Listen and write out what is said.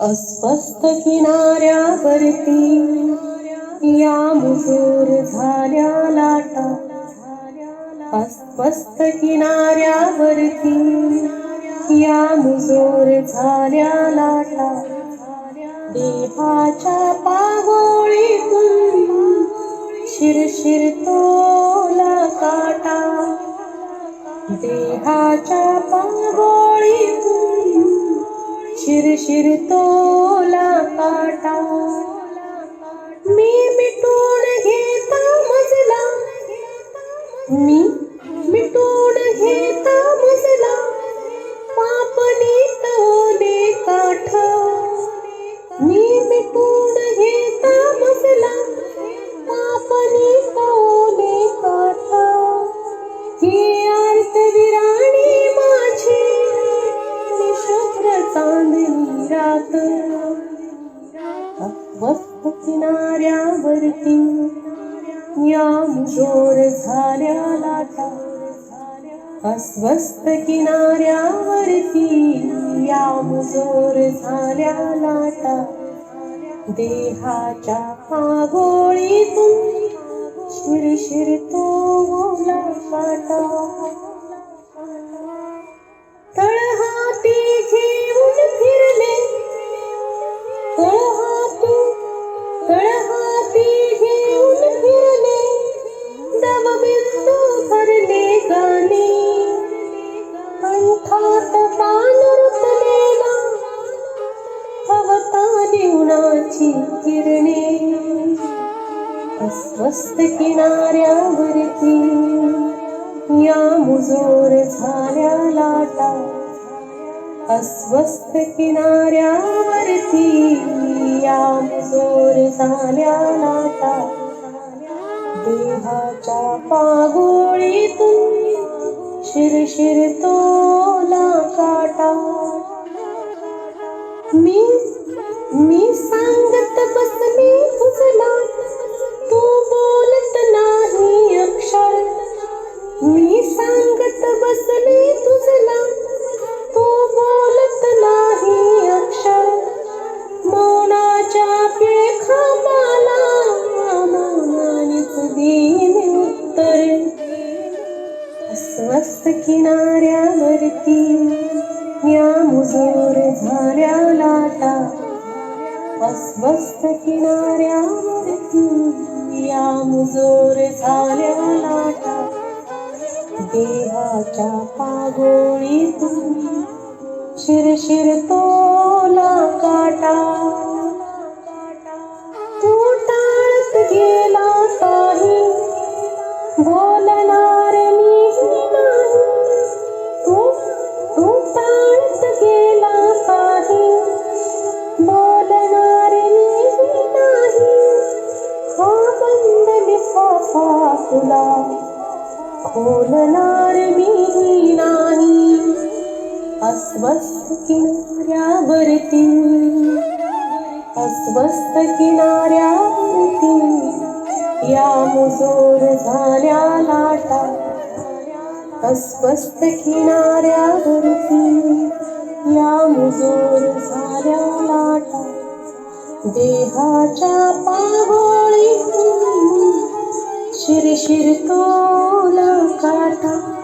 अस्वस्थ किनाऱ्यावरती या मुजूर झाल्या लाटा. अस्वस्थ किनाऱ्यावरती या मुजूर झाल्या लाटा. देहाच्या पागोळीतून शिरशिर तोला काटा. देहाच्या पागोळीतून शिरशिर तोला काटा. मी मिटून घेता मजला. मी रात अस्वस्थ किनाऱ्यावरती या मुजोर झाल्या लाटा. अस्वस्थ किनाऱ्यावरती या मुजोर झाल्या लाटा. देहाच्या पागोळीतून शिरशिर तोला उन्हाची किरणे अस्वस्थ किनाऱ्यावरती या मुजोर झाल्या लाटा. अस्वस्थ किनाऱ्यावरती या मुजोर झाल्या नाता. देहाच्या पागोळीतून शिरशिर तोला काटा मी मी सांगत बसले तुझला तू बोलत नाही अक्षर. मी सांगत बसले स्वस्त किनाऱ्यावरती या मुजोर झाल्या लाटा. अस्वस्थ किनाऱ्यावरती या मुजोर झाल्या लाटा. देहाच्या पागोळीतून शिरशिर तोला काटा. तुला खोलणार मी नाही. अस्वस्थ किनाऱ्यावरती अस्वस्थ किनाऱ्यावरती या मुजोर झाल्या लाटा. अस्वस्थ किनाऱ्यावरती या मुजोर झाल्या लाटा. देहाच्या पावळीतून शिरशिर तोला काटा